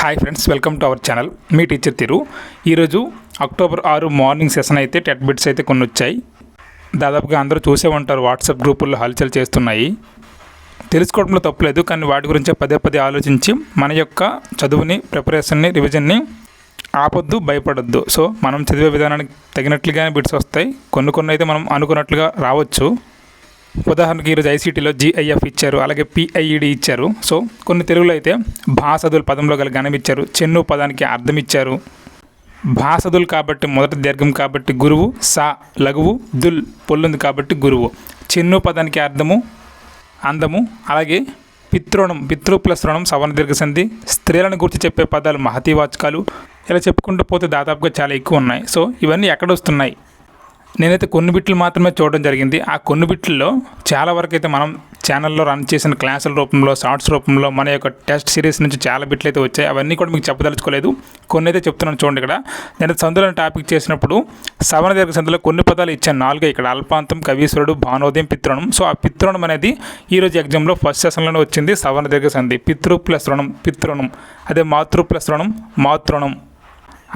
Hi friends welcome to our channel me teacher తిరు ఈరోజు October ఆరు morning session అయితే TET bits అయితే కొన్ని వచ్చాయి దాదాపుగా అందరూ చూసే ఉంటారు వాట్సాప్ గ్రూపుల్లో హల్చల్ చేస్తున్నాయి. తెలుసుకోవడంలో తప్పులేదు కానీ వాటి గురించే పదే పదే ఆలోచించి మన యొక్క చదువుని ప్రిపరేషన్ని రివిజన్ని ఆపొద్దు భయపడొద్దు. సో మనం చదివే విధానానికి తగినట్లుగానే బిట్స్ వస్తాయి. కొన్ని కొన్ని అయితే మనం అనుకున్నట్లుగా రావచ్చు. ఉదాహరణకి ఈరోజు ఐసీటీలో జిఐఎఫ్ ఇచ్చారు అలాగే పిఐఈడి ఇచ్చారు. సో కొన్ని తెలుగులో అయితే భాసదుల పదంలో గల గణం ఇచ్చారు చెన్ను పదానికి అర్థం ఇచ్చారు. భాసదులు కాబట్టి మొదటి దీర్ఘం కాబట్టి గురువు సా లఘువు దుల్ పొల్లుంది కాబట్టి గురువు. చెన్ను పదానికి అర్థము అందము అలాగే పితృణం పితృ ప్లస్ రుణం సవర్ణ దీర్ఘసంధి స్త్రీలను గురించి చెప్పే పదాలు మహతీవాచకాలు ఇలా చెప్పుకుంటూ పోతే దాదాపుగా చాలా ఎక్కువ ఉన్నాయి. సో ఇవన్నీ ఎక్కడ వస్తున్నాయి? నేనైతే కొన్ని బిట్లు మాత్రమే చూడడం జరిగింది. ఆ కొన్ని బిట్లలో చాలా వరకు అయితే మనం ఛానల్లో రన్ చేసిన క్లాసుల రూపంలో షార్ట్స్ రూపంలో మన యొక్క టెస్ట్ సిరీస్ నుంచి చాలా బిట్లు అయితే వచ్చాయి. అవన్నీ కూడా మీకు చెప్పదలుచుకోలేదు. కొన్ని అయితే చెప్తున్నాను చూడండి ఇక్కడ. నేను సందులో టాపిక్ చేసినప్పుడు సవరణ దీర్ఘ సందులో కొన్ని పదాలు ఇచ్చాను. నాలుగే ఇక్కడ. అల్పాంతం కవీశ్వరుడు భానోదయం పిత్రోణం సో ఆ పిత్రోణం అనేది ఈరోజు ఎగ్జామ్లో ఫస్ట్ సెషన్లోనే వచ్చింది. సవరణ దీర్ఘ సంధి. పితృ ప్లస్ రుణం పితృణం. అదే మాతృ ప్లస్ రుణం మాతృణం.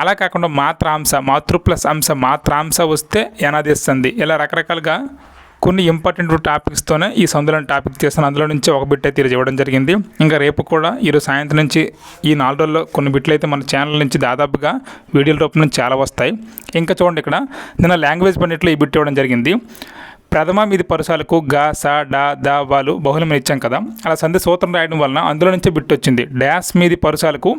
అలా కాకుండా మాత్రాంశ మాతృ ప్లస్ అంశ మాత్రాంశ వస్తే ఎనాదిస్తుంది ఇలా రకరకాలుగా కొన్ని ఇంపార్టెంట్ టాపిక్స్తోనే ఈ సందులను టాపిక్ చేస్తాను. అందులో నుంచి ఒక బిట్ అయితే ఈరోజు ఇవ్వడం జరిగింది. ఇంకా రేపు కూడా ఈరోజు సాయంత్రం నుంచి ఈ నాలుగు రోజుల్లో కొన్ని బిట్లు అయితే మన ఛానల్ నుంచి దాదాపుగా వీడియోల రూపం నుంచి చాలా వస్తాయి. ఇంకా చూడండి ఇక్కడ నిన్న లాంగ్వేజ్ పండిట్లో ఈ బిట్ ఇవ్వడం జరిగింది. ప్రథమ మీది పరుసాలకు గా సా డా దా వాళ్ళు బహుళం ఇచ్చాం కదా. అలా సంధి సూత్రం రాయడం వలన అందులో నుంచే బిట్ వచ్చింది. డాష్ మీది పరుసాలకు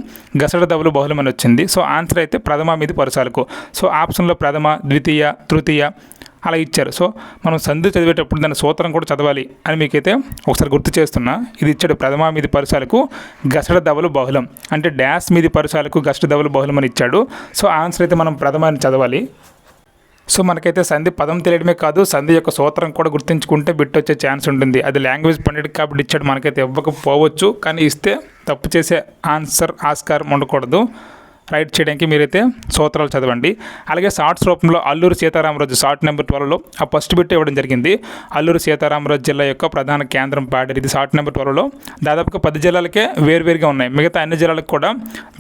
గసడ దవులు బహుళమని వచ్చింది. సో ఆన్సర్ అయితే ప్రథమ మీది పరుసాలకు. సో ఆప్షన్లో ప్రథమ ద్వితీయ తృతీయ అలా ఇచ్చారు. సో మనం సంధి చదివేటప్పుడు దాని సూత్రం కూడా చదవాలి అని మీకైతే ఒకసారి గుర్తు చేస్తున్నా. ఇది ఇచ్చాడు ప్రథమ మీది పరుసాలకు గసడ దవలు బహుళం. అంటే డాష్ మీది పరుసాలకు గసడ దవలు బహుళం అని ఇచ్చాడు. సో ఆన్సర్ అయితే మనం ప్రథమాన్ని చదవాలి. సో మనకైతే సంధి పదం తెలియడమే కాదు సంధి యొక్క సూత్రం కూడా గుర్తుంచుకుంటే బిట్ వచ్చే ఛాన్స్ ఉంటుంది. అది లాంగ్వేజ్ పండిట్ కాబట్టి ఇచ్చాడు మనకైతే ఇవ్వకపోవచ్చు కానీ ఇస్తే తప్పు చేసే ఆన్సర్ ఆస్కారం ఉండకూడదు. రైట్ చేయడానికి మీరైతే సూత్రాలు చదవండి. అలాగే షార్ట్స్ రూపంలో అల్లూరు సీతారామరాజు షార్ట్ నెంబర్ ట్వెల్వ్లో ఆ ఫస్ట్ బిట్ ఇవ్వడం జరిగింది. అల్లూరు సీతారామరాజు జిల్లా యొక్క ప్రధాన కేంద్రం పాడేరు ఇది షార్ట్ నెంబర్ ట్వెల్వ్లో దాదాపుగా పది జిల్లాలకే వేరువేరుగా ఉన్నాయి. మిగతా అన్ని జిల్లాలకు కూడా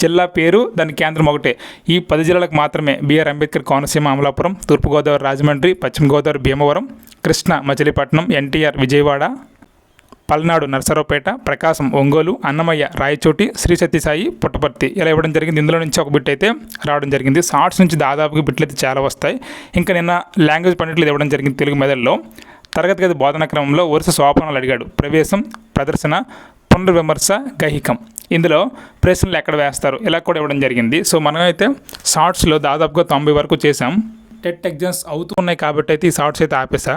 జిల్లా పేరు దాని కేంద్రం ఒకటే. ఈ పది జిల్లాలకు మాత్రమే బిఆర్ అంబేద్కర్ కోనసీమ అమలాపురం తూర్పుగోదావరి రాజమండ్రి పశ్చిమ గోదావరి భీమవరం కృష్ణ మచిలీపట్నం ఎన్టీఆర్ విజయవాడ పల్నాడు నర్సరావుపేట ప్రకాశం ఒంగోలు అన్నమయ్య రాయచోటి శ్రీ సత్యసాయి పుట్టపర్తి ఇలా ఇవ్వడం జరిగింది. ఇందులో నుంచి ఒక బిట్ అయితే రావడం జరిగింది. షార్ట్స్ నుంచి దాదాపుగా బిట్లు అయితే చాలా వస్తాయి. ఇంకా నిన్న లాంగ్వేజ్ పండిట్లు ఇవ్వడం జరిగింది తెలుగు మెదడులో. తరగతి గది బోధన క్రమంలో వరుస సోపానాలు అడిగాడు. ప్రవేశం ప్రదర్శన పునర్విమర్శ గహికం. ఇందులో ప్రశ్నలు ఎక్కడ వేస్తారు? ఇలా కూడా ఇవ్వడం జరిగింది. సో మనమైతే షార్ట్స్లో దాదాపుగా తొంభై వరకు చేసాం టెట్ ఎగ్జామ్స్ అవుతూ ఉన్నాయి కాబట్టి అయితే ఈ షార్ట్స్ అయితే ఆపేసా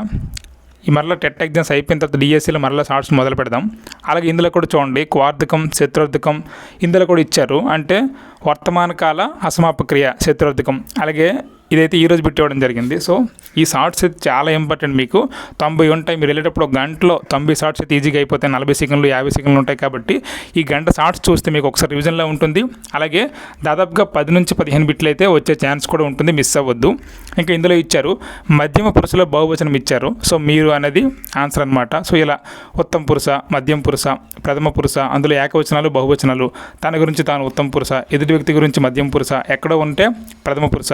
ఈ మరలా టెట్ ఎగ్జామ్స్ అయిపోయిన తర్వాత డిఎస్సీలో మరలా షార్ట్స్ మొదలు పెడదాం. అలాగే ఇందులో కూడా చూడండి క్వార్థకం శత్రుర్థకం ఇందులో కూడా ఇచ్చారు. అంటే వర్తమాన కాల అసమాపక్రియ శత్రుర్థకం అలాగే ఇదైతే ఈరోజు పెట్టివ్వడం జరిగింది. సో ఈ షార్ట్స్ అయితే చాలా ఇంపార్టెంట్ మీకు. తొంభై ఉంటాయి. మీరు వెళ్ళేటప్పుడు ఒక గంటలో తొంభై షార్ట్స్ అయితే ఈజీగా అయిపోతాయి. నలభై సెకండ్లు యాభై సెకండ్లు ఉంటాయి కాబట్టి ఈ గంట షార్ట్స్ చూస్తే మీకు ఒకసారి రివిజన్లో ఉంటుంది. అలాగే దాదాపుగా పది నుంచి పదిహేను బిట్లు అయితే వచ్చే ఛాన్స్ కూడా ఉంటుంది. మిస్ అవ్వద్దు. ఇంకా ఇందులో ఇచ్చారు మధ్యమ పురుషలో బహువచనం ఇచ్చారు. సో మీరు అనేది ఆన్సర్ అనమాట సో ఇలా ఉత్తమ పురుష మధ్యం పురుష ప్రథమ పురుష అందులో ఏకవచనాలు బహువచనాలు. తన గురించి తాను ఉత్తమ పురుష ఎదుటి వ్యక్తి గురించి మధ్యం పురుష ఎక్కడో ఉంటే ప్రథమ పురుష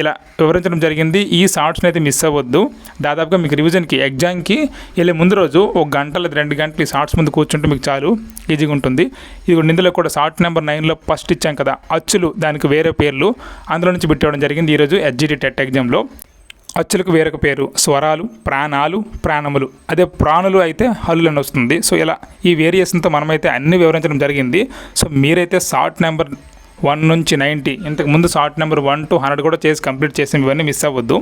ఇలా వివరించడం జరిగింది. ఈ షార్ట్స్ని అయితే మిస్ అవ్వద్దు. దాదాపుగా మీకు రివిజన్కి ఎగ్జామ్కి వెళ్ళే ముందు రోజు ఒక గంట లేదా రెండు గంటలు ఈ షార్ట్స్ ముందు కూర్చుంటే మీకు చాలు ఈజీగా ఉంటుంది. ఇది ఇందులో కూడా షార్ట్ నెంబర్ నైన్లో ఫస్ట్ ఇచ్చాం కదా అచ్చులు దానికి వేరే పేర్లు అందులో నుంచి పెట్టడం జరిగింది ఈరోజు ఎస్జిటి టెట్ ఎగ్జామ్లో. అచ్చులకు వేరొక పేరు స్వరాలు ప్రాణాలు ప్రాణములు. అదే ప్రాణులు అయితే హల్లు అని వస్తుంది. సో ఇలా ఈ వేరియేషన్తో మనమైతే అన్ని వివరించడం జరిగింది. సో మీరైతే షార్ట్ నెంబర్ వన్ నుంచి నైంటీ. ఇంతకు ముందు short number one two hundred కూడా చేసి కంప్లీట్ చేసి ఇవన్నీ మిస్ అవ్వద్దు.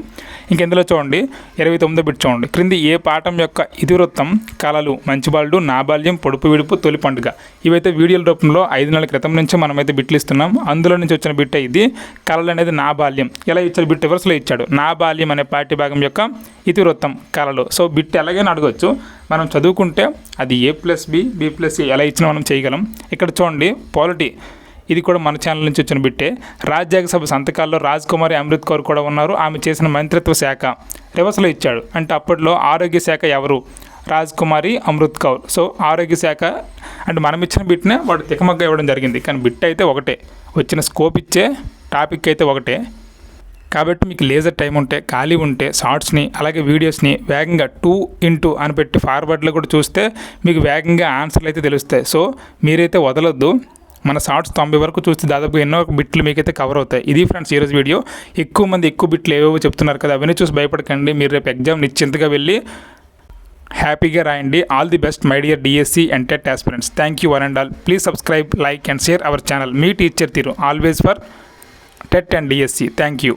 ఇంకెందులో చూడండి ఇరవై తొమ్మిదో బిట్ చూడండి. క్రింది ఏ పాఠం యొక్క ఇతివృత్తం కళలు మంచిబాల్డు నాబాల్యం పొడుపు విడుపు తొలి పండుగ. ఇవైతే వీడియోల రూపంలో ఐదు నెలల క్రితం నుంచి మనమైతే బిట్లు ఇస్తున్నాం అందులో నుంచి వచ్చిన బిట్ ఇది కళలు అనేది నాబాల్యం. ఎలా ఇచ్చాడు బిట్ రివర్స్లో ఇచ్చాడు? నాబాల్యం అనే పాఠ్య భాగం యొక్క ఇతివృత్తం కళలు. సో బిట్ ఎలాగైనా అడగవచ్చు మనం చదువుకుంటే అది A plus B B plus ఎలా ఇచ్చినా మనం చేయగలం. ఇక్కడ చూడండి పాలిటీ. ఇది కూడా మన ఛానల్ నుంచి వచ్చిన బిట్టే. రాజ్యాంగ సభ సంతకాల్లో రాజ్ కుమారి అమృత్ కౌర్ కూడా ఉన్నారు. ఆమె చేసిన మంత్రిత్వ శాఖ రివర్స్లో ఇచ్చాడు. అంటే అప్పట్లో ఆరోగ్య శాఖ ఎవరు? రాజ్ కుమారి అమృత్ కౌర్. సో ఆరోగ్య శాఖ అండ్ మనం ఇచ్చిన బిట్నే వాడు తికమగ్గ ఇవ్వడం జరిగింది. కానీ బిట్ అయితే ఒకటే. వచ్చిన స్కోప్ ఇచ్చే టాపిక్ అయితే ఒకటే. కాబట్టి మీకు లేజర్ టైం ఉంటే ఖాళీ ఉంటే షార్ట్స్ని అలాగే వీడియోస్ని వేగంగా టూ ఇంటూ అని పెట్టి ఫార్వర్డ్లో కూడా చూస్తే మీకు వేగంగా ఆన్సర్లు అయితే తెలుస్తాయి. సో మీరైతే వదలొద్దు. మన షార్ట్స్ తొంభై వరకు చూస్తే దాదాపు ఎన్నో బిట్లు మీకైతే కవర్ అవుతాయి. ఇది ఫ్రెండ్స్ ఈరోజు వీడియో. ఎక్కువ మంది ఎక్కువ బిట్లు ఏవేవో చెప్తున్నారు కదా అవన్నీ చూసి భయపడకండి. మీరు రేపు ఎగ్జామ్ నిశ్చింతగా వెళ్ళి హ్యాపీగా రాయండి. All the best my dear DSC and TET aspirants thank you one and all please subscribe like and share our channel me teacher తీరు always for TET and DSC thank you